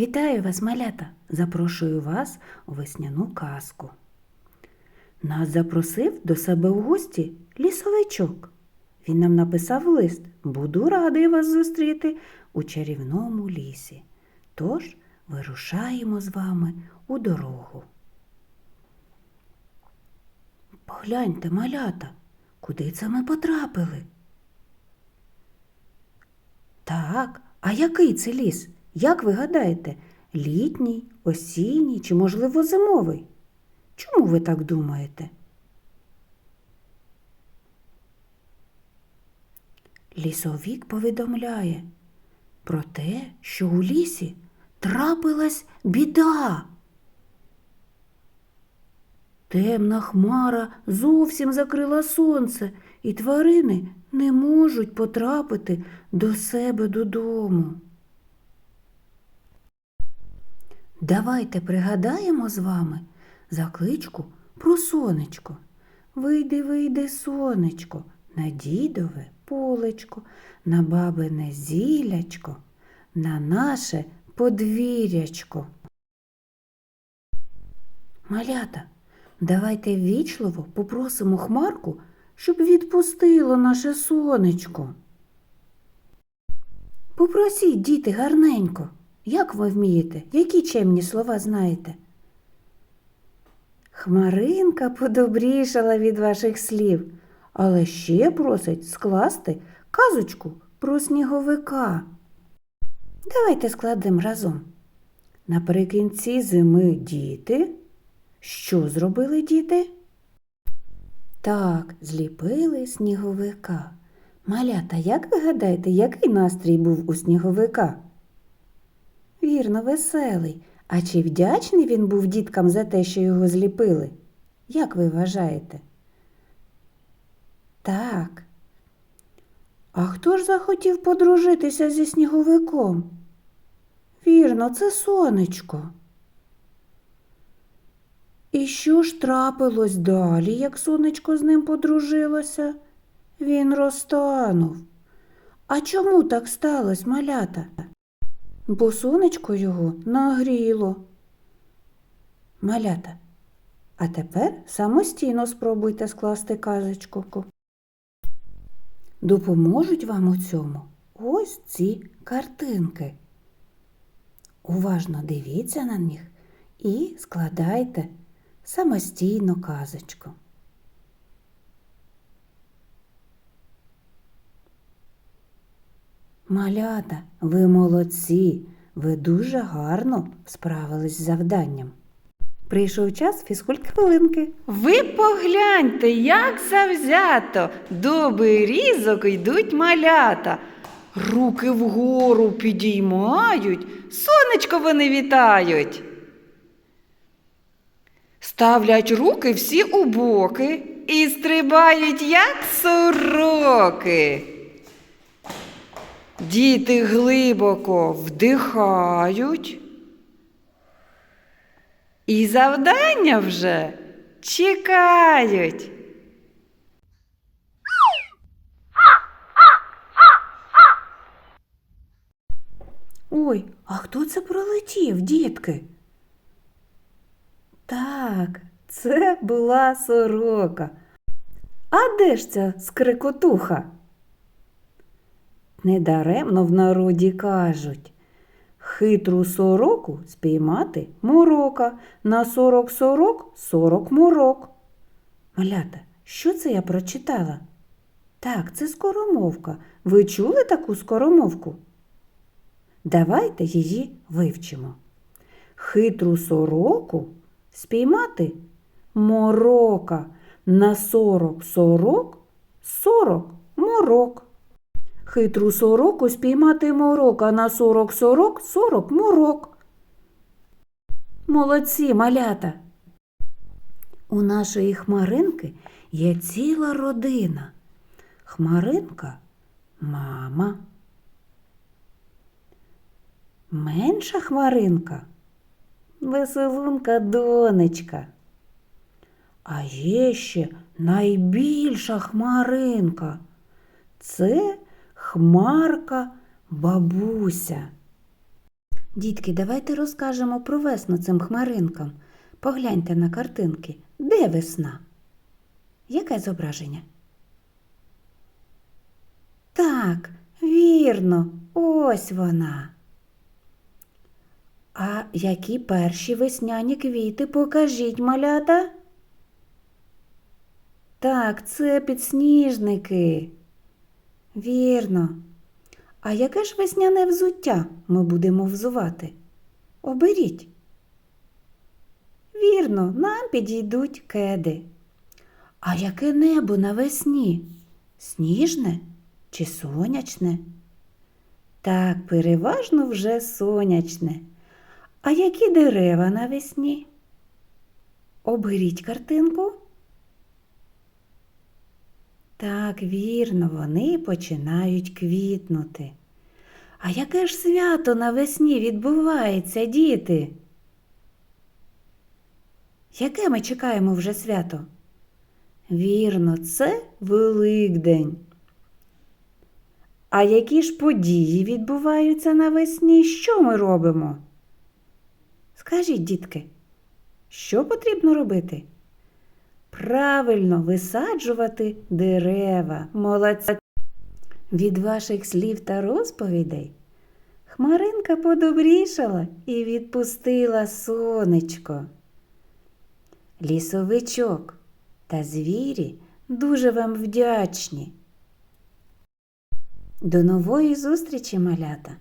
Вітаю вас, малята! Запрошую вас у весняну казку. Нас запросив до себе в гості лісовичок. Він нам написав лист Буду радий вас зустріти у чарівному лісі. Тож вирушаємо з вами у дорогу. Погляньте, малята, куди це ми потрапили? Так, а який це ліс? Як ви гадаєте, літній, осінній чи, можливо, зимовий? Чому ви так думаєте? Лісовік повідомляє про те, що у лісі трапилась біда. Темна хмара зовсім закрила сонце, і тварини не можуть потрапити до себе додому. Давайте пригадаємо з вами закличку про сонечко. Вийди, вийди, сонечко, на дідове полечко, на бабине зілячко, на наше подвір'ячко. Малята, давайте ввічливо попросимо хмарку, щоб відпустило наше сонечко. Попросіть, діти, гарненько. Як ви вмієте? Які чемні слова знаєте? Хмаринка подобрішала від ваших слів, але ще просить скласти казочку про сніговика. Давайте складемо разом. Наприкінці зими діти. Що зробили діти? Так, зліпили сніговика. Малята, як ви гадаєте, який настрій був у сніговика? Вірно, веселий. А чи вдячний він був діткам за те, що його зліпили? Як ви вважаєте? Так. А хто ж захотів подружитися зі сніговиком? Вірно, це сонечко. І що ж трапилось далі, як сонечко з ним подружилося? Він розтанув. А чому так сталося, малята? Бо сонечко його нагріло. Малята, а тепер самостійно спробуйте скласти казочку. Допоможуть вам у цьому ось ці картинки. Уважно дивіться на них і складайте самостійно казочку. Малята, ви молодці, ви дуже гарно справились з завданням. Прийшов час фізкульт хвилинки. Ви погляньте, як завзято до берізок йдуть малята. Руки вгору підіймають, сонечко вони вітають. Ставлять руки всі у боки і стрибають, як сороки. Діти глибоко вдихають. І завдання вже чекають. Ой, а хто це пролетів, дітки? Так, це була сорока. А де ж ця скрикотуха? Недаремно в народі кажуть. Хитру сороку спіймати морока, на сорок сорок сорок морок. Малята, що це я прочитала? Так, це скоромовка. Ви чули таку скоромовку? Давайте її вивчимо. Хитру сороку спіймати морока, на сорок сорок сорок морок. Хитру сороку спіймати морока на сорок сорок сорок морок. Молодці, малята. У нашої хмаринки є ціла родина. Хмаринка мама. Менша хмаринка веселунка донечка. А є ще найбільша хмаринка. Це хмарка бабуся. Дітки, давайте розкажемо про весну цим хмаринкам. Погляньте на картинки. Де весна? Яке зображення? Так, вірно, ось вона. А які перші весняні квіти покажіть, малята? Так, це підсніжники. Вірно. А яке ж весняне взуття ми будемо взувати? Оберіть. Вірно, нам підійдуть кеди. А яке небо навесні? Сніжне чи сонячне? Так, переважно вже сонячне. А які дерева навесні? Оберіть картинку. Так, вірно, вони починають квітнути. А яке ж свято навесні відбувається, діти? Яке ми чекаємо вже свято? Вірно, це Великдень. А які ж події відбуваються навесні? Що ми робимо? Скажіть, дітки, що потрібно робити? Правильно висаджувати дерева. Молодця. Від ваших слів та розповідей Хмаринка подобрішала і відпустила сонечко. Лісовичок та звірі дуже вам вдячні. До нової зустрічі, малята!